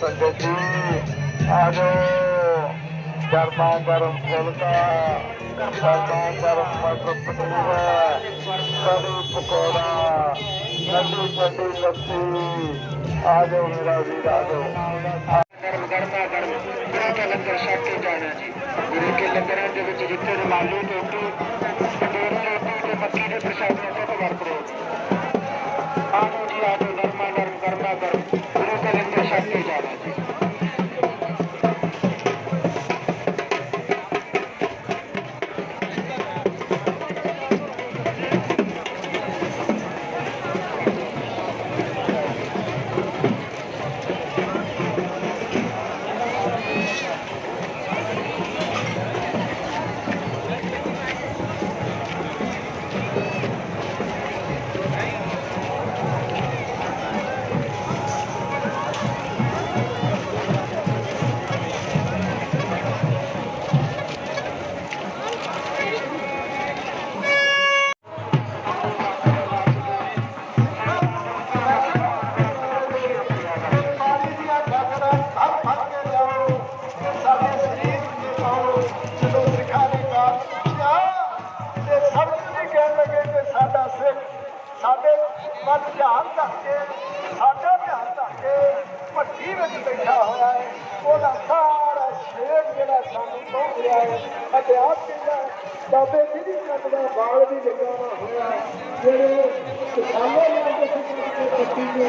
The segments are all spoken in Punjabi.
ਸੰਗਤ ਜੀ ਆਜੋ ਗਰਮਾ ਗਰਮ ਫੁਲਕਾ ਗਰਮਾ ਗਰਮ ਮਟਰ ਪਨੀਰ ਕੜੀ ਪਕੌੜਾ, ਲੱਡੂ ਛੱਡੀ ਲੱਸੀ ਆਜੋ ਮੇਰਾ ਵੀਰ ਆਜੋ ਗਰਮ ਗਰਮਾ ਗਰਮ ਗੁਰੂ ਕੇ ਲੰਗਰ ਛਕ ਕੇ ਜਾਣਾ ਜੀ। ਗੁਰੂ ਕੇ ਲੰਗਰਾਂ ਦੇ ਵਿੱਚ ਜਿੱਥੇ ਰੁਮਾਲੀ ਰੋਟੀ ਪਟੇਰ ਰੋਟੀ ਤੇ ਮੱਕੀ ਦੇ ਪ੍ਰਸ਼ਾਦ ਨੂੰ ਵਰਤੋ ਕੇ ਲੰਗਰ ਵੱਲ ਧਿਆਨ ਰੱਖ ਕੇ, ਸਾਡਾ ਧਿਆਨ ਰੱਖ ਕੇ ਭੱਟੀ ਵਿੱਚ ਬੈਠਾ ਹੋਇਆ ਹੈ। ਉਹਦਾ ਸਾਰਾ ਸ਼ੇਰ ਜਿਹੜਾ ਸਾਨੂੰ ਪਹੁੰਚ ਰਿਹਾ ਹੈ। ਅਤੇ ਆਪ ਕਹਿੰਦਾ ਬਾਬੇ ਜੀ ਦੀ ਕੰਨ ਦਾ ਬਾਲ ਵੀ ਲਗਾਉਣਾ ਹੋਇਆ ਜਿਹੜੇ ਕਿਸਾਨਾਂ ਨਾਲ ਦੇ ਸਿੱਖ ਦੇ ਪੱਟੀ ਨੇ।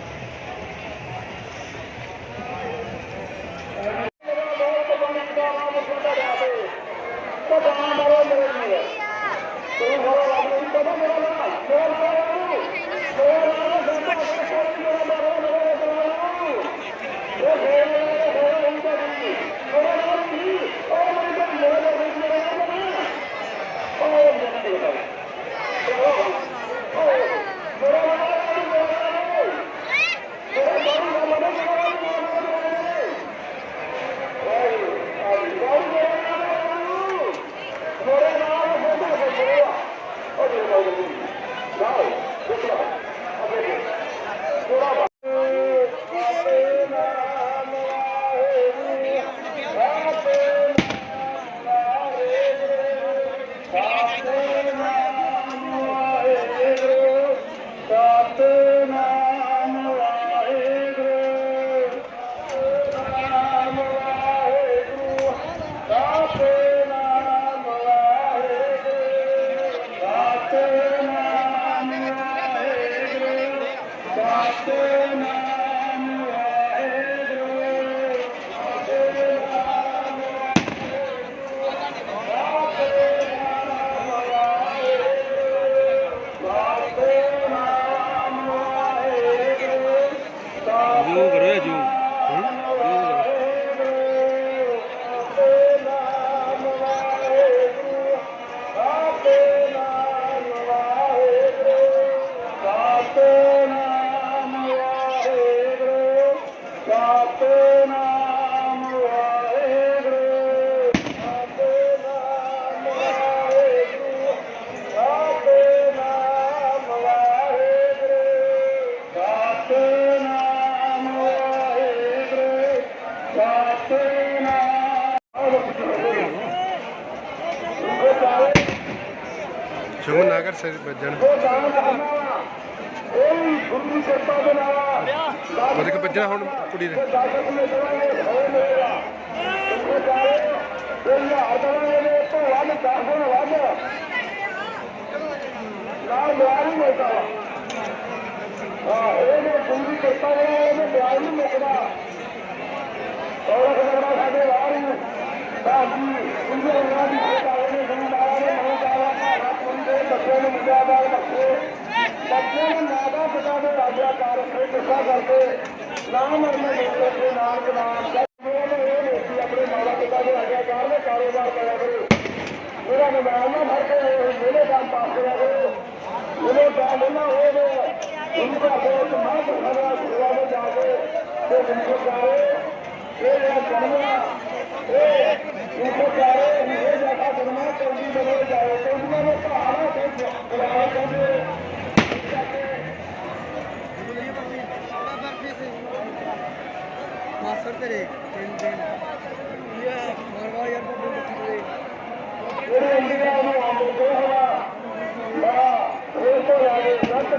ਬਿਆਨ ਨਹੀਂ ਮਿਲਦਾ ਹਾਂ ਇਹ ਨੇ ਗੁਰੂ ਦੀ ਕਿਰਪਾ ਦੇ ਨਾਲ ਇਹਨੇ ਬਿਆਨ ਨਹੀਂ ਮਿਲਦਾ। ਔਰ ਖਬਰਾਂ ਸਾਡੇ ਨੂੰ। ਬਾਜੀ ਉਹਨਾਂ ਦੀ ਸੇਵਾ ਉਹਨੇ ਗੁਰੂ ਮਹਾਰਾਜ ਨੇ ਮਨ ਜਾਵਾ ਭਾਰਤ ਮੁੰਡੇ ਬੱਚੇ ਨੂੰ ਮੁੰਡਿਆਦਾਰ ਬੱਚੇ ਬੱਚੇ ਉਹਨਾਂ ਪਿਤਾ ਦੇ ਰਾਜਾ ਕਾਰਨ ਤੇ ਕਿਰਪਾ ਕਰਕੇ ਨਾ ਮਰਨੇ ਦੇ ਦੇ ਨਾਲ ਗੁਲਾਮ ਆਪਣੇ ਮਾਤਾ ਪਿਤਾ ਦੇ ਆਗਿਆ ਕਾਰ ਦੇ ਕਾਰੋਬਾਰ ਕਰਿਆ ਕਰੋ। ਮੇਰਾ ਨਿਮਾਨ ਨਾ ਫੜ ਕੇ ਮੇਰੇ ਕੰਮ ਪਾਸ ਕਰਿਆ ਕਰੋ। ਉਹਨੇ ਕੰਮ ਨਾ ਹੋਵੇ ਉਹਦਾ ਬਹੁਤ ਮਾਤ ਖਰਾ ਖਰਾ ਦੇ ਜਾ ਕੇ ਤੇ ਜਿੰਦੂ ਕਰੇ ਇਹ ਆ ਕਰਮਾ ਇਹ ਜਿੰਦੂ ਕਰੇ ਇਹ ਜਗ੍ਹਾ ਕਰਮਾ ਚੰਗੀ ਬਣੇ ਜਾਏ ਤੇ ਉਹਨਾਂ ਨੂੰ ਪਹਾੜਾ ਤੇ ਬੁਲਾ ਕੇ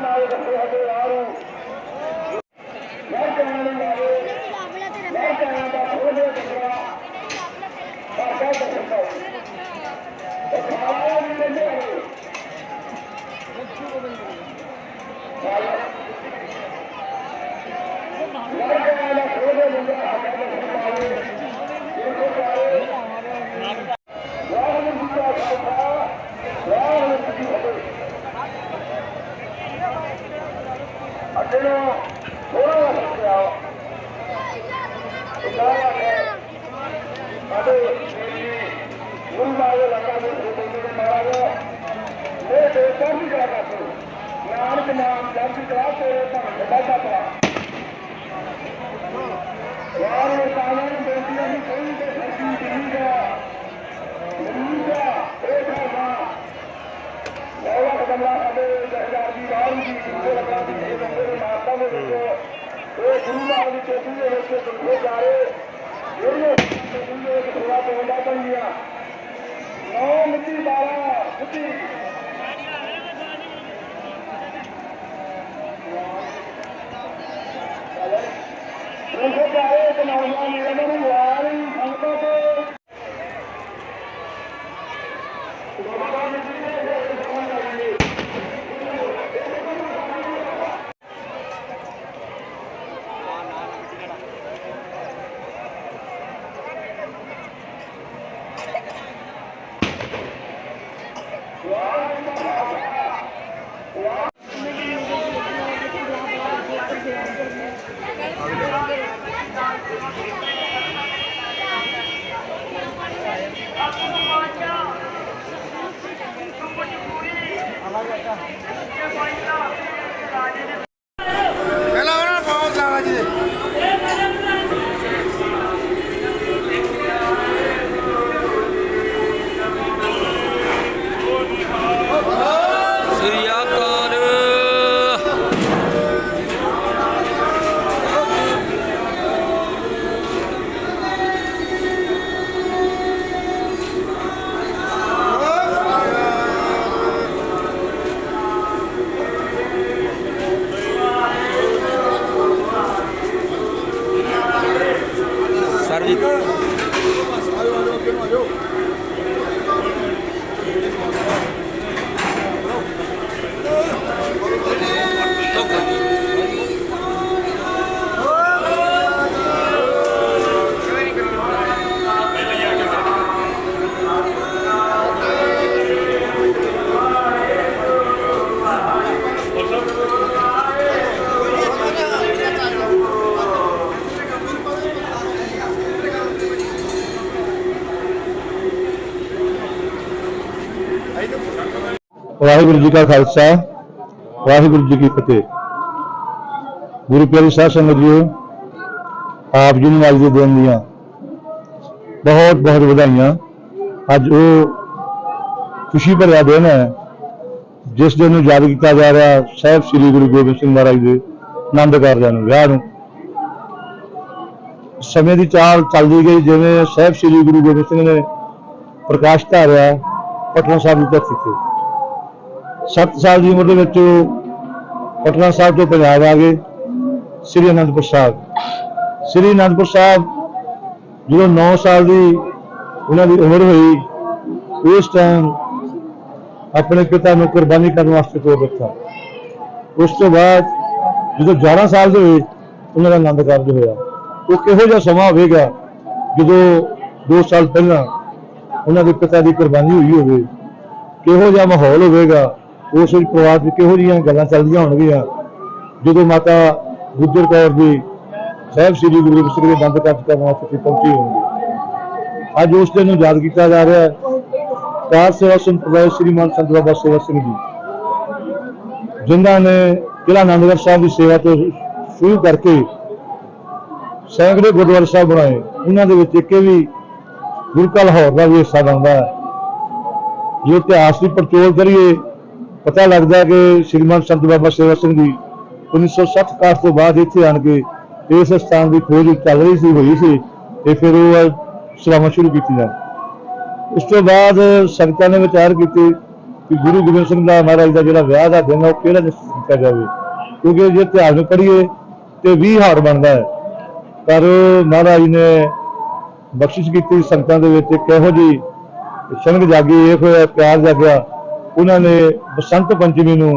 ਨਾਲ ਰੱਖੇ ਹੱਦੇ ਆਰੂ ਮੈਂ ਕਹਾਣੀ ਲਾਗੇ ਮੈਂ ਕਹਾਂ ਦਾ ਖੋਲੇ ਟਕਰਾ ਬਾਕਾ ਟਕਰਾ ਇਹ ਖਾਣਾ ਵੀ ਲੈਂਦੇ ਹਨ ਮੈਂ ਕਹਾਂ ਦਾ ਖੋਲੇ ਲੈਂਦੇ ਬਾਕਾ ਟਕਰਾ ਇਹ ਕੋ ਚਾਹੇ ਵਾਹਿਗੁਰੂ ਜੀ ਕਾ ਖਾਲਸਾ ਵਾਹਿਗੁਰੂ ਜੀ ਕੀ ਫਤਿਹ ਅੱਗੇ ਨੂੰ ਥੋੜਾ ਜਿਹਾ ਸੱਚਿਆ ਇਦਾਰਾ ਹੈ ਸਾਡੇ ਗੁਰੂ ਮਹਾਰਾਜ ਲੱਗਾ ਦੇ ਬੰਦੇ ਦੇ ਮਹਾਰਾਜ ਇਹ ਦੇ ਚੜ੍ਹਦੀ ਕਲਾ ਕਰਦੇ ਨਾਨਕ ਨਾਮ ਜਪਦੀ ਕਲਾ ਤੇਰੇ ਭਗਤ ਦਾ ਪਾ ਯਾਰ ਇਹ ਕਾਨਾਂ ਨੂੰ ਬੇਨਤੀ ਹੈ ਕਿ ਕੋਈ ਤੇ ਸੱਚੀ ਨਹੀਂ ਹੈ ਮੂੰਗਾ ਇਹ ਖਾਣਾ ਮੌਲਾ ਕਦਮਲਾ ਸਾਡੇ ਜਹਦਾਰ ਦੀ ਰਾਮ ਦੀ ਜਿੰਦੇ ਲਗਾ ਦੀ ਇਹ ਬੰਦੇ ਦੇ ਮਾਤਾ ਦੇ ਵਿੱਚ ਇਹ ਗੁਰੂ ਮਹਾਰਾਜ ਦੀ ਚੇਤੀ ਦੇ ਵਿੱਚ ਦੁੱਖੇ ਜਾਰੇ ਜਿਹੜੇ ਗੁਰੂ ਇੱਕ ਥੋੜਾ ਪੌਂਦਾ ਪੰਗੀਆਂ ਨੌ ਮਿੱਟੀ 12 ਮਿੱਟੀ ਦੁੱਖੇ ਜਾਰੇ ਤੇ ਨੌਜਵਾਨ ਇਹਨਾਂ ਨੂੰ ਯਾਰ ਸੰਗਤਾਂ ਤੋਂ Yeah. ਵਾਹਿਗੁਰੂ ਜੀ ਕਾ ਖਾਲਸਾ, ਵਾਹਿਗੁਰੂ ਜੀ ਕੀ ਫਤਿਹ। ਗੁਰੂ ਪਿਆਰੀ ਸਾਧ ਸੰਗਤ ਜੀ ਆਪ ਜੀ ਨੂੰ ਅੱਜ ਦੇ ਦਿਨ ਦੀਆਂ ਬਹੁਤ ਬਹੁਤ ਵਧਾਈਆਂ। ਅੱਜ ਉਹ ਖੁਸ਼ੀ ਭਰਿਆ ਦਿਨ ਹੈ, ਜਿਸ ਦਿਨ ਨੂੰ ਯਾਦ ਕੀਤਾ ਜਾ ਰਿਹਾ ਸਾਹਿਬ ਸ੍ਰੀ ਗੁਰੂ ਗੋਬਿੰਦ ਸਿੰਘ ਮਹਾਰਾਜ ਦੇ ਆਨੰਦ ਕਾਰਜਾਂ ਨੂੰ, ਵਿਆਹ ਨੂੰ। ਸਮੇਂ ਦੀ ਚਾਲ ਚੱਲਦੀ ਗਈ, ਜਿਵੇਂ ਸਾਹਿਬ ਸ੍ਰੀ ਗੁਰੂ ਗੋਬਿੰਦ ਸਿੰਘ ਨੇ ਪ੍ਰਕਾਸ਼ ਧਾਰਿਆ, ਪਟਨਾ ਸਾਹਿਬ ਦੀ ਧਰਤੀ ਤੇ। 7 ਸਾਲ ਦੀ ਉਮਰ ਦੇ ਵਿੱਚ ਉਹ ਪਟਨਾ ਸਾਹਿਬ ਤੋਂ ਪੰਜਾਬ ਆ ਗਏ, ਸ੍ਰੀ ਅਨੰਦਪੁਰ ਸਾਹਿਬ। ਸ੍ਰੀ ਅਨੰਦਪੁਰ ਸਾਹਿਬ ਜਦੋਂ 9 ਸਾਲ ਦੀ ਉਹਨਾਂ ਦੀ ਉਮਰ ਹੋਈ, ਉਸ ਟਾਈਮ ਆਪਣੇ ਪਿਤਾ ਨੂੰ ਕੁਰਬਾਨੀ ਕਰਨ ਵਾਸਤੇ ਤੋਰ ਦਿੱਤਾ। ਉਸ ਤੋਂ ਬਾਅਦ ਜਦੋਂ 11 ਸਾਲ ਦੇ ਹੋਏ, ਉਹਨਾਂ ਦਾ ਆਨੰਦ ਕਾਰਜ ਹੋਇਆ। ਉਹ ਕਿਹੋ ਜਿਹਾ ਸਮਾਂ ਹੋਵੇਗਾ ਜਦੋਂ 2 ਸਾਲ ਪਹਿਲਾਂ ਉਹਨਾਂ ਦੇ ਪਿਤਾ ਦੀ ਕੁਰਬਾਨੀ ਹੋਈ ਹੋਵੇ? ਕਿਹੋ ਜਿਹਾ ਮਾਹੌਲ ਹੋਵੇਗਾ ਉਸ ਵਿੱਚ ਪਰਿਵਾਰ ਵਿੱਚ ਕਿਹੋ ਜਿਹੀਆਂ ਗੱਲਾਂ ਚੱਲਦੀਆਂ ਹੋਣਗੀਆਂ? ਜਦੋਂ ਮਾਤਾ ਗੁਜਰ ਕੌਰ ਦੀ ਸਾਹਿਬ ਸ੍ਰੀ ਗੁਰੂ ਗੋਬਿੰਦ ਸਿੰਘ ਦੇ ਦੰਦ ਕੱਟ ਕਰਨ ਵਾਸਤੇ ਪਹੁੰਚੀ ਹੋਣਗੇ ਅੱਜ ਉਸ ਦਿਨ ਨੂੰ ਯਾਦ ਕੀਤਾ ਜਾ ਰਿਹਾ ਹੈ। ਕਾਰ ਸੇਵਾ ਸੰਪਰਦਾਇ ਸ੍ਰੀਮਾਨ ਸੰਤ ਬਾਬਾ ਸੇਵਾ ਸਿੰਘ ਜੀ, ਜਿਨ੍ਹਾਂ ਨੇ ਜ਼ਿਲ੍ਹਾ ਆਨੰਦਗੜ੍ਹ ਸਾਹਿਬ ਦੀ ਸੇਵਾ ਤੋਂ ਸ਼ੁਰੂ ਕਰਕੇ ਸੈਂਕੜੇ ਗੁਰਦੁਆਰਾ ਸਾਹਿਬ ਬਣਾਏ। ਉਹਨਾਂ ਦੇ ਵਿੱਚ ਇੱਕ ਵੀ ਗੁਰੂ ਕਾ ਲਾਹੌਰ ਦਾ ਵੀ ਹਿੱਸਾ ਬਣਦਾ ਹੈ। ਜੇ ਇਤਿਹਾਸ ਦੀ ਪੜਚੋਲ ਕਰੀਏ ਪਤਾ ਲੱਗਦਾ ਕਿ ਸ਼੍ਰੀਮਾਨ ਸੰਤ ਬਾਬਾ ਸੇਵਾ ਸਿੰਘ ਜੀ 1960 ਕਾਸ ਤੋਂ ਬਾਅਦ ਇੱਥੇ ਆਣ ਕੇ ਇਸ ਸਥਾਨ ਦੀ ਖੋਜ ਚੱਲ ਰਹੀ ਸੀ, ਹੋਈ ਸੀ ਤੇ ਫਿਰ ਉਹ ਸੇਵਾਵਾਂ ਸ਼ੁਰੂ ਕੀਤੀਆਂ। ਉਸ ਤੋਂ ਬਾਅਦ ਸੰਗਤਾਂ ਨੇ ਵਿਚਾਰ ਕੀਤੀ ਕਿ ਗੁਰੂ ਗੋਬਿੰਦ ਸਿੰਘ ਦਾ ਮਹਾਰਾਜ ਦਾ ਜਿਹੜਾ ਵਿਆਹ ਦਾ ਦਿਨ ਹੈ ਉਹ ਕਿਹੜਾ ਦਿਨ ਕੀਤਾ ਜਾਵੇ? ਕਿਉਂਕਿ ਜੇ ਇਤਿਹਾਸ ਨੂੰ ਪੜ੍ਹੀਏ ਤੇ 20 ਹਾਰ ਬਣਦਾ ਹੈ। ਪਰ ਮਹਾਰਾਜ ਨੇ ਬਖਸ਼ਿਸ਼ ਕੀਤੀ ਸੰਗਤਾਂ ਦੇ ਵਿੱਚ ਕਿਹੋ ਇਹੋ ਜਿਹੀ ਸ਼ਨਗ ਜਾਗੀ, ਇਹ ਹੋਇਆ ਪਿਆਰ ਜਾਗਿਆ। ਉਹਨਾਂ ਨੇ ਬਸੰਤ ਪੰਚਮੀ ਨੂੰ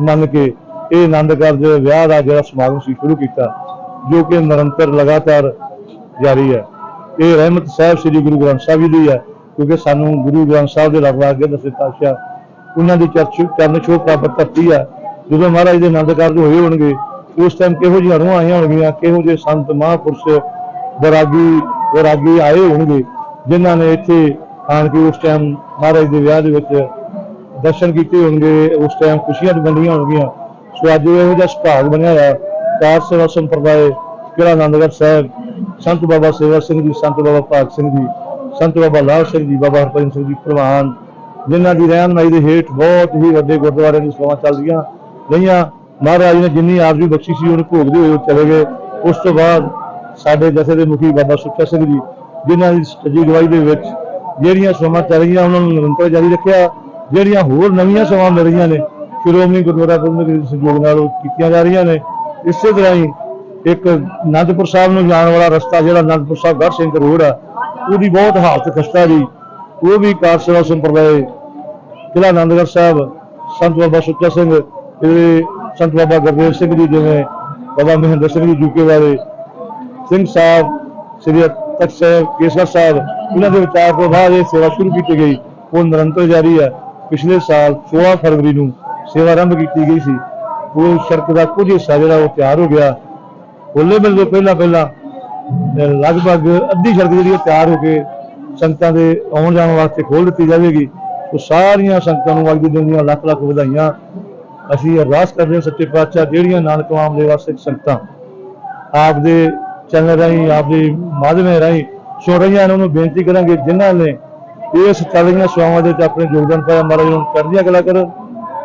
ਮੰਨ ਕੇ ਇਹ ਆਨੰਦ ਕਾਰਜ, ਵਿਆਹ ਦਾ ਜਿਹੜਾ ਸਮਾਗਮ ਸੀ ਸ਼ੁਰੂ ਕੀਤਾ, ਜੋ ਕਿ ਨਿਰੰਤਰ ਲਗਾਤਾਰ ਜਾਰੀ ਹੈ। ਇਹ ਰਹਿਮਤ ਸਾਹਿਬ ਸ੍ਰੀ ਗੁਰੂ ਗ੍ਰੰਥ ਸਾਹਿਬ ਜੀ ਦੀ ਹੈ, ਕਿਉਂਕਿ ਸਾਨੂੰ ਗੁਰੂ ਗ੍ਰੰਥ ਸਾਹਿਬ ਦੇ ਲਗਵਾ ਕੇ ਦਸੇ ਪਾਤਸ਼ਾਹ, ਉਹਨਾਂ ਦੀ ਚਰਚ ਚਰਨ ਛੋਹ ਪ੍ਰਾਪਤ ਧਰਤੀ ਹੈ। ਜਦੋਂ ਮਹਾਰਾਜ ਦੇ ਆਨੰਦ ਕਾਰਜ ਹੋਏ ਹੋਣਗੇ, ਉਸ ਟਾਈਮ ਕਿਹੋ ਜਿਹੀਆਂ ਰੂਹਾਂ ਆਈਆਂ ਹੋਣਗੀਆਂ, ਕਿਹੋ ਜਿਹੇ ਸੰਤ ਮਹਾਂਪੁਰਸ਼ ਵੈਰਾਗੀ ਵੈਰਾਗੀ ਆਏ ਹੋਣਗੇ, ਜਿਨ੍ਹਾਂ ਨੇ ਇੱਥੇ ਆਣ ਕੇ ਉਸ ਟਾਈਮ ਮਹਾਰਾਜ ਦੇ ਵਿਆਹ ਦੇ ਵਿੱਚ ਦਰਸ਼ਨ ਕੀਤੇ ਹੋਣਗੇ, ਉਸ ਟਾਈਮ ਖੁਸ਼ੀਆਂ ਵੰਡੀਆਂ ਹੋਣਗੀਆਂ। ਸੋ ਅੱਜ ਇਹੋ ਜਿਹਾ ਸੁਭਾਗ ਬਣਿਆ ਹੋਇਆ ਕਾਰ ਸੇਵਾ ਸੰਪਰਦਾਇ ਕਿਹੜਾ ਆਨੰਦਗੜ੍ਹ ਸਾਹਿਬ, ਸੰਤ ਬਾਬਾ ਸੇਵਾ ਸਿੰਘ ਜੀ, ਸੰਤ ਬਾਬਾ ਭਾਗ ਸਿੰਘ ਜੀ, ਸੰਤ ਬਾਬਾ ਲਾਲ ਸਿੰਘ ਜੀ, ਬਾਬਾ ਹਰਭਜਨ ਸਿੰਘ ਜੀ ਪ੍ਰਵਾਨ, ਜਿਨ੍ਹਾਂ ਦੀ ਰਹਿਨਮਾਈ ਦੇ ਹੇਠ ਬਹੁਤ ਹੀ ਵੱਡੇ ਗੁਰਦੁਆਰੇ ਦੀ ਸੇਵਾ ਚੱਲਦੀਆਂ ਰਹੀਆਂ। ਮਹਾਰਾਜ ਨੇ ਜਿੰਨੀ ਆਰਜ਼ੂ ਬਖਸ਼ੀ ਸੀ, ਉਹਨੂੰ ਭੋਗਦੇ ਹੋਏ ਚਲੇ ਗਏ। ਉਸ ਤੋਂ ਬਾਅਦ ਸਾਡੇ ਜਥੇ ਦੇ ਮੁਖੀ ਬਾਬਾ ਸੁੱਚਾ ਸਿੰਘ ਜੀ, ਜਿਨ੍ਹਾਂ ਦੀ ਸੱਜੀ ਗਵਾਹੀ ਦੇ ਵਿੱਚ ਜਿਹੜੀਆਂ ਸੇਵਾਵਾਂ ਚੱਲ ਰਹੀਆਂ, ਉਹਨਾਂ ਨੂੰ ਨਿਰੰਤਰ ਜਾਰੀ ਰੱਖਿਆ। ਜਿਹੜੀਆਂ ਹੋਰ ਨਵੀਆਂ ਸੇਵਾਵਾਂ ਮਿਲ ਰਹੀਆਂ ਨੇ, ਸ਼੍ਰੋਮਣੀ ਗੁਰਦੁਆਰਾ ਪ੍ਰਬੰਧਕ ਦੇ ਸਹਿਯੋਗ ਨਾਲ ਉਹ ਕੀਤੀਆਂ ਜਾ ਰਹੀਆਂ ਨੇ। ਇਸੇ ਤਰ੍ਹਾਂ ਹੀ ਇੱਕ ਅਨੰਦਪੁਰ ਸਾਹਿਬ ਨੂੰ ਜਾਣ ਵਾਲਾ ਰਸਤਾ, ਜਿਹੜਾ ਅਨੰਦਪੁਰ ਸਾਹਿਬ ਗੜ੍ਹ ਸਿੰਘ ਰੋਡ ਆ, ਉਹਦੀ ਬਹੁਤ ਹਾਲਤ ਖਸਤਾ ਜੀ। ਉਹ ਵੀ ਕਾਰ ਸੇਵਾ ਸੰਪਰਦਾਇ, ਜ਼ਿਲ੍ਹਾ ਆਨੰਦਗੜ੍ਹ ਸਾਹਿਬ, ਸੰਤ ਬਾਬਾ ਸੁੱਚਾ ਸਿੰਘ ਤੇ ਸੰਤ ਬਾਬਾ ਗੁਰਦੇਵ ਸਿੰਘ ਜੀ ਜਿਵੇਂ ਬਾਬਾ ਮਹਿੰਦਰ ਸਿੰਘ ਜੀ ਜੂਕੇ ਵਾਲੇ, ਸਿੰਘ ਸਾਹਿਬ, ਸ੍ਰੀ ਤਖਤ ਸਾਹਿਬ ਕੇਸਰ ਸਾਹਿਬ, ਇਹਨਾਂ ਦੇ ਵਿਚਾਰ ਤੋਂ ਬਾਅਦ ਇਹ ਸੇਵਾ ਸ਼ੁਰੂ ਕੀਤੀ ਗਈ। ਉਹ ਨਿਰੰਤਰ ਜਾਰੀ ਹੈ ਪਿਛਲੇ ਸਾਲ 16 ਫਰਵਰੀ ਨੂੰ ਸੇਵਾ ਆਰੰਭ ਕੀਤੀ ਗਈ ਸੀ। ਉਹ ਸੜਕ ਦਾ ਕੁਝ ਹਿੱਸਾ ਜਿਹੜਾ ਉਹ ਤਿਆਰ ਹੋ ਗਿਆ। ਹੋਲੇ ਮਿਲ ਤੋਂ ਪਹਿਲਾਂ ਪਹਿਲਾਂ ਲਗਭਗ ਅੱਧੀ ਸੜਕ ਜਿਹੜੀ ਉਹ ਤਿਆਰ ਹੋ ਕੇ ਸੰਗਤਾਂ ਦੇ ਆਉਣ ਜਾਣ ਵਾਸਤੇ ਖੋਲ ਦਿੱਤੀ ਜਾਵੇਗੀ। ਉਹ ਸਾਰੀਆਂ ਸੰਗਤਾਂ ਨੂੰ ਅੱਜ ਦੇ ਦਿਨ ਦੀਆਂ ਲੱਖ ਲੱਖ ਵਧਾਈਆਂ। ਅਸੀਂ ਅਰਦਾਸ ਕਰਦੇ ਹਾਂ ਸੱਚੇ ਪਾਤਸ਼ਾਹ, ਜਿਹੜੀਆਂ ਨਾਨਕ ਨਾਮ ਦੇ ਵਾਸਤੇ ਸੰਗਤਾਂ ਆਪਦੇ ਚੈਨਲ ਰਾਹੀਂ, ਆਪਦੇ ਮਾਧਿਅਮ ਰਾਹੀਂ ਸੁਣ ਰਹੀਆਂ ਨੇ, ਉਹਨੂੰ ਬੇਨਤੀ ਕਰਾਂਗੇ ਜਿਨ੍ਹਾਂ ਨੇ ਇਸ ਚੱਲ ਰਹੀਆਂ ਸੇਵਾਵਾਂ ਦੇ ਵਿੱਚ ਆਪਣੇ ਯੋਗਦਾਨ ਪਾਇਆ ਮਹਾਰਾਜ ਨੂੰ। ਚੜ੍ਹਦੀਆਂ ਕਲਾ ਕਰਨ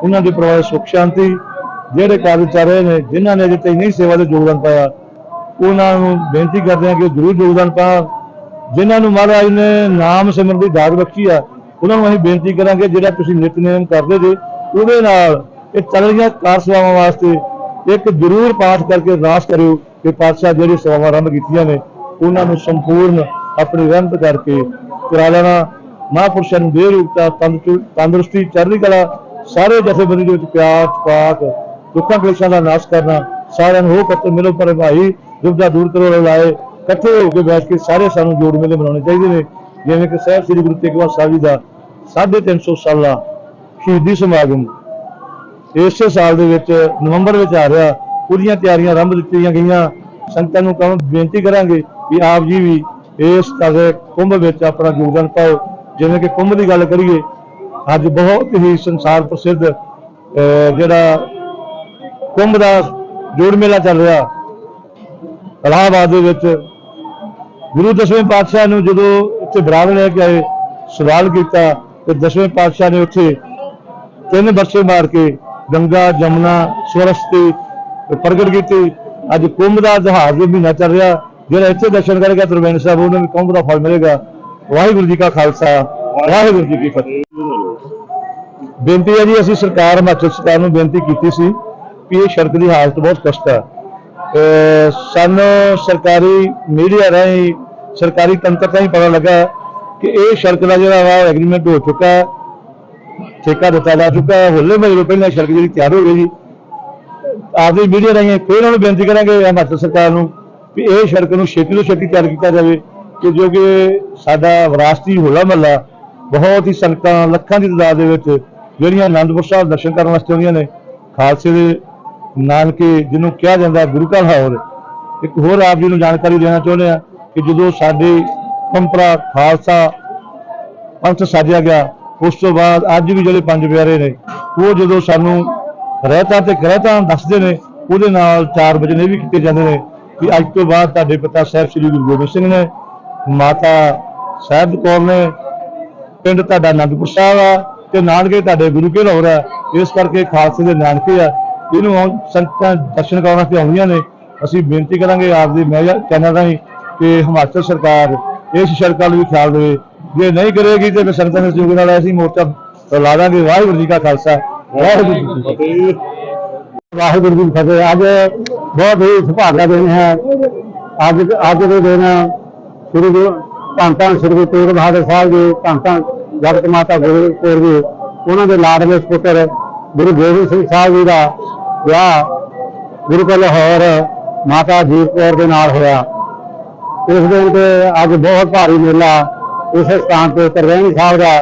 ਉਹਨਾਂ ਦੇ ਪਰਿਵਾਰ ਦੀ ਸੁੱਖ ਸ਼ਾਂਤੀ, ਜਿਹੜੇ ਕਾਰਜ ਚੱਲ ਰਹੇ ਨੇ, ਜਿਨ੍ਹਾਂ ਨੇ ਅਜੇ ਤੱਕ ਨਹੀਂ ਸੇਵਾ ਦੇ ਯੋਗਦਾਨ ਪਾਇਆ, ਉਹਨਾਂ ਨੂੰ ਬੇਨਤੀ ਕਰਦੇ ਹਾਂ ਕਿ ਜ਼ਰੂਰ ਯੋਗਦਾਨ ਪਾਉਣ ਜਿਨ੍ਹਾਂ ਨੂੰ ਮਹਾਰਾਜ ਨੇ ਨਾਮ ਸਿਮਰਨ ਦੀ ਦਾਤ ਬਖਸ਼ੀ ਆ, ਉਹਨਾਂ ਨੂੰ ਅਸੀਂ ਬੇਨਤੀ ਕਰਾਂਗੇ, ਜਿਹੜਾ ਤੁਸੀਂ ਨਿਤਨੇਮ ਕਰਦੇ ਜੇ, ਉਹਦੇ ਨਾਲ ਇਹ ਚੱਲ ਰਹੀਆਂ ਕਾਰ ਸੇਵਾਵਾਂ ਵਾਸਤੇ ਇੱਕ ਜ਼ਰੂਰ ਪਾਠ ਕਰਕੇ ਅਰਦਾਸ ਕਰਿਓ ਕਿ ਪਾਤਸ਼ਾਹ ਜਿਹੜੀ ਸੇਵਾਵਾਂ ਆਰੰਭ ਕੀਤੀਆਂ ਨੇ, ਉਹਨਾਂ ਨੂੰ ਸੰਪੂਰਨ ਆਪਣੀ ਰਹਿਮਤ ਕਰਕੇ ਕਰਾ ਲੈਣਾ। ਮਹਾਂਪੁਰਸ਼ਾਂ ਨੂੰ ਦੇ ਰੂਪਤਾ ਤੰਦਰੁ- ਤੰਦਰੁਸਤੀ, ਚੜ੍ਹਦੀ ਕਲਾ, ਸਾਰੇ ਜਥੇਬੰਦੀ ਦੇ ਵਿੱਚ ਪਿਆਰ, ਪਾਕ, ਦੁੱਖਾਂ ਕਲੇਸ਼ਾਂ ਦਾ ਨਾਸ਼ ਕਰਨਾ, ਸਾਰਿਆਂ ਨੂੰ ਹੋ ਕੱਤ ਮਿਲੋ ਪਰ ਭਾਈ ਦੁਬਦਾ ਦੂਰ ਕਰੋ ਲਾਏ ਇਕੱਠੇ ਹੋ ਕੇ ਬੈਠ ਕੇ ਸਾਰੇ ਸਾਨੂੰ ਜੋੜ ਮੇਲੇ ਮਨਾਉਣੇ ਚਾਹੀਦੇ ਨੇ, ਜਿਵੇਂ ਕਿ ਸਾਹਿਬ ਸ੍ਰੀ ਗੁਰੂ ਤੇਗ ਬਹਾਦਰ ਸਾਹਿਬ ਜੀ ਦਾ 350 ਸਾਲਾ ਸ਼ਹੀਦੀ ਸਮਾਗਮ। ਇਸੇ ਸਾਲ ਦੇ ਵਿੱਚ ਨਵੰਬਰ ਵਿੱਚ ਆ ਰਿਹਾ, ਪੂਰੀਆਂ ਤਿਆਰੀਆਂ ਆਰੰਭ ਦਿੱਤੀਆਂ ਗਈਆਂ। ਸੰਗਤਾਂ ਨੂੰ ਕਹਾਂ ਬੇਨਤੀ ਕਰਾਂਗੇ ਕਿ ਆਪ ਜੀ ਵੀ ਇਸ ਤਰ੍ਹਾਂ ਕੁੰਭ ਵਿੱਚ ਆਪਣਾ ਯੋਗਦਾਨ ਪਾਓ। ਜਿਵੇਂ ਕਿ ਕੁੰਭ ਦੀ ਗੱਲ ਕਰੀਏ ਅੱਜ ਬਹੁਤ ਹੀ ਸੰਸਾਰ ਪ੍ਰਸਿੱਧ ਅਹ, ਜਿਹੜਾ ਕੁੰਭ ਦਾ ਜੋੜ ਮੇਲਾ ਚੱਲ ਰਿਹਾ। ਇਲਾਹਾਬਾਦ ਦੇ ਵਿੱਚ ਗੁਰੂ ਦਸਵੇਂ ਪਾਤਸ਼ਾਹ ਨੂੰ ਜਦੋਂ ਇੱਥੇ ਬਰਾੜ ਲੈ ਕੇ ਆਏ ਸਵਾਲ ਕੀਤਾ ਤੇ ਦਸਵੇਂ ਪਾਤਸ਼ਾਹ ਨੇ ਉੱਥੇ ਤਿੰਨ ਵਰਸੇ ਮਾਰ ਕੇ ਗੰਗਾ ਜਮਨਾ ਸਰਸਵਤੀ ਪ੍ਰਗਟ ਕੀਤੀ। ਅੱਜ ਕੁੰਭ ਦਾ ਜਹਾਜ਼ ਦੇ ਮਹੀਨਾ ਚੱਲ ਰਿਹਾ ਜਿਹੜਾ ਇੱਥੇ ਦਰਸ਼ਨ ਕਰੇਗਾ ਤਰਵੈਣ ਸਾਹਿਬ ਉਹਨੂੰ ਵੀ ਕੁੰਭ ਦਾ ਫਲ ਮਿਲੇਗਾ। ਵਾਹਿਗੁਰੂ ਜੀ ਕਾ ਖਾਲਸਾ, ਵਾਹਿਗੁਰੂ ਜੀ ਕੀ ਫਤਿਹ। ਬੇਨਤੀ ਹੈ ਜੀ, ਅਸੀਂ ਸਰਕਾਰ ਹਿਮਾਚਲ ਸਰਕਾਰ ਨੂੰ ਬੇਨਤੀ ਕੀਤੀ ਸੀ ਕਿ ਇਹ ਸੜਕ ਦੀ ਹਾਲਤ ਬਹੁਤ ਕਸ਼ਟ ਹੈ। ਸਾਨੂੰ ਸਰਕਾਰੀ ਮੀਡੀਆ ਰਾਹੀਂ, ਸਰਕਾਰੀ ਤੰਤਰ ਰਾਹੀਂ ਪਤਾ ਲੱਗਾ ਕਿ ਇਹ ਸੜਕ ਦਾ ਜਿਹੜਾ ਵਾ ਐਗਰੀਮੈਂਟ ਹੋ ਚੁੱਕਾ ਹੈ, ਠੇਕਾ ਦਿੱਤਾ ਜਾ ਚੁੱਕਾ ਹੈ, ਹੋਲੇ ਮਹੱਲੇ ਪਹਿਲਾਂ ਸੜਕ ਜਿਹੜੀ ਤਿਆਰ ਹੋ ਗਈ ਜੀ। ਆਪਦੀ ਮੀਡੀਆ ਰਾਹੀਂ ਫਿਰ ਉਹਨਾਂ ਨੂੰ ਬੇਨਤੀ ਕਰਾਂਗੇ ਹਿਮਾਚਲ ਸਰਕਾਰ ਨੂੰ ਵੀ ਇਹ ਸੜਕ ਨੂੰ ਛੇਤੀ ਤੋਂ ਛੇਤੀ ਤਿਆਰ ਕੀਤਾ ਜਾਵੇ। ਕਿ ਜੋ ਕਿ ਸਾਡਾ ਵਿਰਾਸਤੀ ਹੋਲਾ ਮਹੱਲਾ ਬਹੁਤ ਹੀ ਸੰਗਤਾਂ ਲੱਖਾਂ ਦੀ ਤਾਦਾਦ ਦੇ ਵਿੱਚ ਜਿਹੜੀਆਂ ਆਨੰਦਪੁਰ ਸਾਹਿਬ ਦਰਸ਼ਨ ਕਰਨ ਵਾਸਤੇ ਆਉਂਦੀਆਂ ਨੇ, ਖਾਲਸੇ ਦੇ ਨਾਨਕੇ ਜਿਹਨੂੰ ਕਿਹਾ ਜਾਂਦਾ ਹੈ ਗੁਰੂ ਕਾ ਲਾਹੌਰ ਇੱਕ ਹੋਰ ਆਪ ਜੀ ਨੂੰ ਜਾਣਕਾਰੀ ਦੇਣਾ ਚਾਹੁੰਦੇ ਆ ਕਿ ਜਦੋਂ ਸਾਡੇ ਪੰਪਰਾ ਖਾਲਸਾ ਪੰਥ ਸਾਜਿਆ ਗਿਆ, ਉਸ ਤੋਂ ਬਾਅਦ ਅੱਜ ਵੀ ਜਿਹੜੇ ਪੰਜ ਪਿਆਰੇ ਨੇ, ਉਹ ਜਦੋਂ ਸਾਨੂੰ ਰਹਿਤਾ ਤੇ ਗ੍ਰਹਿਤਾ ਦੱਸਦੇ ਨੇ, ਉਹਦੇ ਨਾਲ ਚਾਰ ਵਜੇ ਨੇ ਵੀ ਕੀਤੇ ਜਾਂਦੇ ਨੇ ਕਿ ਅੱਜ ਤੋਂ ਬਾਅਦ ਤੁਹਾਡੇ ਪਿਤਾ ਸਾਹਿਬ ਸ੍ਰੀ ਗੁਰੂ ਗੋਬਿੰਦ ਸਿੰਘ ਨੇ ਮਾਤਾ ਸਾਹਿਬ ਕੌਰ ਨੇ ਪਿੰਡ ਤੁਹਾਡਾ ਅਨੰਦਪੁਰ ਸਾਹਿਬ ਆ ਤੇ ਨਾਨਕੇ ਤੁਹਾਡੇ ਗੁਰੂ ਕੇ ਲਾਹੌਰ ਆ। ਇਸ ਕਰਕੇ ਖਾਲਸੇ ਦੇ ਨਾਨਕੇ ਆ। ਇਹਨੂੰ ਆਉਣ- ਸੰਗਤਾਂ ਦਰਸ਼ਨ ਕਰਨ ਵਾਸਤੇ ਆਉਂਦੀਆਂ ਨੇ। ਅਸੀਂ ਬੇਨਤੀ ਕਰਾਂਗੇ ਆਪ ਦੇ ਮੀਡੀਆ ਚੈਨਲ ਰਾਹੀਂ ਕਿ ਹਿਮਾਚਲ ਸਰਕਾਰ ਇਸ ਸ਼ਰਕਾਂ ਨੂੰ ਵੀ ਖਿਆਲ ਦੇਵੇ। ਜੇ ਨਹੀਂ ਕਰੇਗੀ ਤੇ ਫਿਰ ਸੰਗਤਾਂ ਦੇ ਸਹਿਯੋਗ ਨਾਲ ਅਸੀਂ ਮੋਰਚਾ ਲਾ ਦਾਂਗੇ। ਵਾਹਿਗੁਰੂ ਜੀ ਕਾ ਖਾਲਸਾ। ਵਾਹਿਗੁਰੂ ਜੀ ਕੀ ਫਤਿਹ। ਵਾਹਿਗੁਰੂ ਜੀ ਕੀ ਫਤਿਹ। ਅੱਜ ਬਹੁਤ ਹੀ ਸੁਭਾਗਾ ਦਿਨ ਹੈ। ਅੱਜ ਅੱਜ ਦੇ ਦਿਨ ਸ੍ਰੀ ਗੁਰੂ ਧੰਨ ਧੰਨ ਸ੍ਰੀ ਗੁਰੂ ਤੇਗ ਬਹਾਦਰ ਸਾਹਿਬ ਜੀ, ਧੰਨ ਧੰਨ ਜਗਤ ਮਾਤਾ ਗੁਰੂ ਕੌਰ ਜੀ, ਉਹਨਾਂ ਦੇ ਲਾਡਲੇ ਸਪੁੱਤਰ ਗੁਰੂ ਗੋਬਿੰਦ ਸਿੰਘ ਸਾਹਿਬ ਜੀ ਦਾ ਵਿਆਹ ਗੁਰੂ ਕਾ ਲਾਹੌਰ ਮਾਤਾ ਜੀਤ ਕੌਰ ਦੇ ਨਾਲ ਹੋਇਆ। ਇਸ ਦਿਨ ਤੇ ਅੱਜ ਬਹੁਤ ਭਾਰੀ ਮੇਲਾ ਇਸ ਸਥਾਨ ਤੇ ਤਰਵੈਣੀ ਸਾਹਿਬ ਦਾ,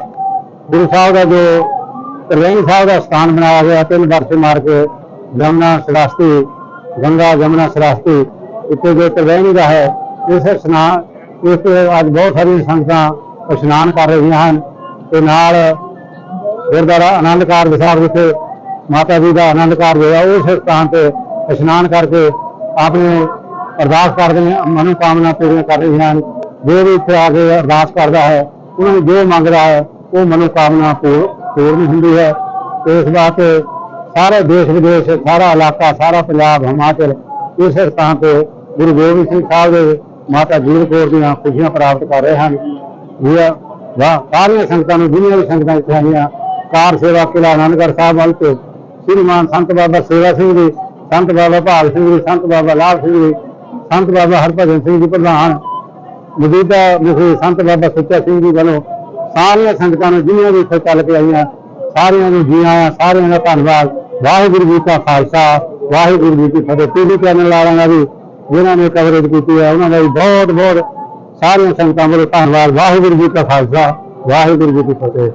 ਗੁਰੂ ਸਾਹਿਬ ਦਾ ਜੋ ਤਰਵੈਣੀ ਸਾਹਿਬ ਦਾ ਸਥਾਨ ਬਣਾਇਆ ਗਿਆ, ਤਿੰਨ ਵਰਸੇ ਮਾਰ ਕੇ ਜਮਨਾ ਸਰਾਸਤੀ, ਗੰਗਾ ਜਮਨਾ ਸਰਾਸਤੀ, ਇੱਥੇ ਜੋ ਤਰਵੈਣੀ ਦਾ ਹੈ, ਇਸ ਇਸ਼ਨਾਨ ਇਸ ਤੇ ਅੱਜ ਬਹੁਤ ਸਾਰੀਆਂ ਸੰਗਤਾਂ ਇਸ਼ਨਾਨ ਕਰ ਰਹੀਆਂ ਹਨ ਤੇ ਨਾਲ ਗੁਰਦੁਆਰਾ ਆਨੰਦ ਕਾਰਜ ਸਾਹਿਬ ਵਿਖੇ ਮਾਤਾ ਜੀ ਦਾ ਆਨੰਦ ਕਾਰਜ ਹੋਇਆ ਉਸ ਸਥਾਨ ਤੇ ਇਸ਼ਨਾਨ ਕਰਕੇ ਆਪਣੇ ਅਰਦਾਸ ਕਰਦੇ ਨੇ ਮਨੋ ਕਾਮਨਾ ਪੂਰੀਆਂ ਕਰ ਰਹੀਆਂ ਹਨ। ਜੋ ਵੀ ਇੱਥੇ ਆ ਕੇ ਅਰਦਾਸ ਕਰਦਾ ਹੈ, ਉਹਨਾਂ ਨੂੰ ਜੋ ਮੰਗਦਾ ਹੈ, ਉਹ ਮਨੋ ਕਾਮਨਾ ਪੂਰ- ਪੂਰਨ ਹੁੰਦੀ ਹੈ। ਇਸ ਵਾਸਤੇ ਸਾਰੇ ਦੇਸ਼ ਵਿਦੇਸ਼, ਸਾਰਾ ਇਲਾਕਾ, ਸਾਰਾ ਪੰਜਾਬ, ਹਿਮਾਚਲ ਇਸ ਸਥਾਨ ਤੇ ਗੁਰੂ ਗੋਬਿੰਦ ਸਿੰਘ ਸਾਹਿਬ ਦੇ ਮਾਤਾ ਜੀਵ ਕੌਰ ਦੀਆਂ ਖੁਸ਼ੀਆਂ ਪ੍ਰਾਪਤ ਕਰ ਰਹੇ ਹਨ। ਇਹ ਵਾਹ, ਸਾਰੀਆਂ ਸੰਗਤਾਂ ਨੂੰ, ਦੁਨੀਆ ਦੀ ਸੰਗਤਾਂ ਇੱਥੇ ਆਈਆਂ। ਕਾਰ ਸੇਵਾ ਕਿਲਾ ਆਨੰਦਗੜ੍ਹ ਸਾਹਿਬ ਵੱਲ ਤੋਂ। ਸ੍ਰੀਮਾਨ ਸੰਤ ਬਾਬਾ ਸੇਵਾ ਸਿੰਘ ਜੀ, ਸੰਤ ਬਾਬਾ ਭਾਗ ਸਿੰਘ ਜੀ, ਸੰਤ ਬਾਬਾ ਲਾਭ ਸਿੰਘ ਜੀ, ਸੰਤ ਬਾਬਾ ਹਰਭਜਨ ਸਿੰਘ ਜੀ ਪ੍ਰਧਾਨ, ਮੌਜੂਦਾ ਮੁਖੀ ਸੰਤ ਬਾਬਾ ਸੁੱਚਾ ਸਿੰਘ ਜੀ ਵੱਲੋਂ ਸਾਰੀਆਂ ਸੰਗਤਾਂ ਨੂੰ ਜਿਨ੍ਹਾਂ ਵੀ ਇੱਥੇ ਚੱਲ ਕੇ ਆਈਆਂ, ਸਾਰਿਆਂ ਨੂੰ ਜੀ ਆਇਆਂ, ਸਾਰਿਆਂ ਦਾ ਧੰਨਵਾਦ। ਵਾਹਿਗੁਰੂ ਜੀ ਕਾ ਖਾਲਸਾ, ਵਾਹਿਗੁਰੂ ਜੀ ਕੀ ਫਤਿਹ। ਟੀਵੀ ਚੈਨਲ ਵਾਲਿਆਂ ਦਾ ਵੀ ਜਿਨ੍ਹਾਂ ਨੇ ਕਵਰੇਜ ਕੀਤੀ ਹੈ, ਉਹਨਾਂ ਦਾ ਵੀ ਬਹੁਤ ਬਹੁਤ ਸਾਰੀਆਂ ਸੰਗਤਾਂ ਵੱਲੋਂ ਧੰਨਵਾਦ। ਵਾਹਿਗੁਰੂ ਜੀ ਕਾ ਖਾਲਸਾ, ਵਾਹਿਗੁਰੂ ਜੀ ਕੀ ਫਤਿਹ।